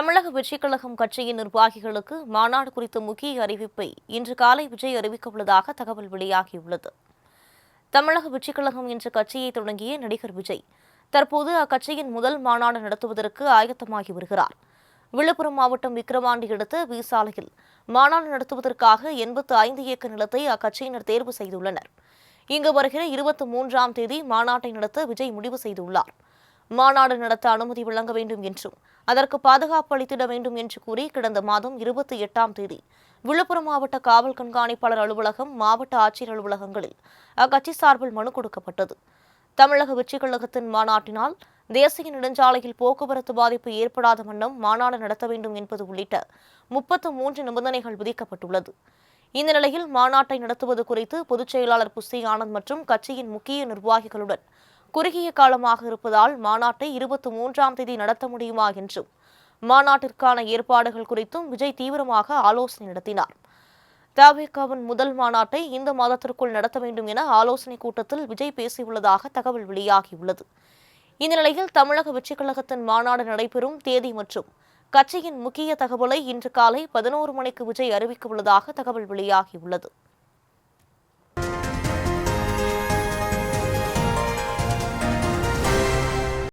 தமிழக வெற்றிக் கழகம் கட்சியின் நிர்வாகிகளுக்கு மாநாடு குறித்த முக்கிய அறிவிப்பை இன்று காலை விஜய் அறிவிக்கவுள்ளதாக தகவல் வெளியாகியுள்ளது. தமிழக வெற்றிக் கழகம் என்ற கட்சியை தொடங்கிய நடிகர் விஜய் தற்போது அக்கட்சியின் முதல் மாநாடு நடத்துவதற்கு ஆயத்தமாகி வருகிறார். விழுப்புரம் மாவட்டம் விக்கிரவாண்டி அடுத்த வீசாலையில் மாநாடு நடத்துவதற்காக எண்பத்து ஐந்து ஏக்கர் நிலத்தை அக்கட்சியினர் தேர்வு செய்துள்ளனர். இங்கு வருகிற இருபத்தி மூன்றாம் தேதி மாநாட்டை நடத்த விஜய் முடிவு செய்துள்ளார். மாநாடு நடத்த அனுமதி வழங்க வேண்டும் என்றும் அதற்கு பாதுகாப்பு அளித்திட வேண்டும் என்று கூறி கடந்த மாதம் இருபத்தி எட்டாம் தேதி விழுப்புரம் மாவட்ட காவல் கண்காணிப்பாளர் அலுவலகம் மாவட்ட ஆட்சியர் அலுவலகங்களில் அக்கட்சி சார்பில் மனு கொடுக்கப்பட்டது. தமிழக வெற்றிக் கழகத்தின் மாநாட்டினால் தேசிய நெடுஞ்சாலையில் போக்குவரத்து பாதிப்பு ஏற்படாத வண்ணம் மாநாடு நடத்த வேண்டும் என்பது உள்ளிட்ட முப்பத்து மூன்று நிபந்தனைகள் விதிக்கப்பட்டுள்ளது. இந்த நிலையில் மாநாட்டை நடத்துவது குறித்து பொதுச் செயலாளர் புஸ்தி ஆனந்த் மற்றும் கட்சியின் முக்கிய நிர்வாகிகளுடன் குறுகிய காலமாக இருப்பதால் மாநாட்டை இருபத்தி மூன்றாம் தேதி நடத்த முடியுமா என்றும் மாநாட்டிற்கான ஏற்பாடுகள் குறித்தும் விஜய் தீவிரமாக ஆலோசனை நடத்தினார். தவேகாவின் முதல் மாநாட்டை இந்த மாதத்திற்குள் நடத்த வேண்டும் என ஆலோசனை கூட்டத்தில் விஜய் பேசியுள்ளதாக தகவல் வெளியாகியுள்ளது. இந்த நிலையில் தமிழக வெற்றிக் கழகத்தின் மாநாடு நடைபெறும் தேதி மற்றும் கட்சியின் முக்கிய தகவலை இன்று காலை பதினோரு மணிக்கு விஜய் அறிவிக்க உள்ளதாக தகவல் வெளியாகியுள்ளது.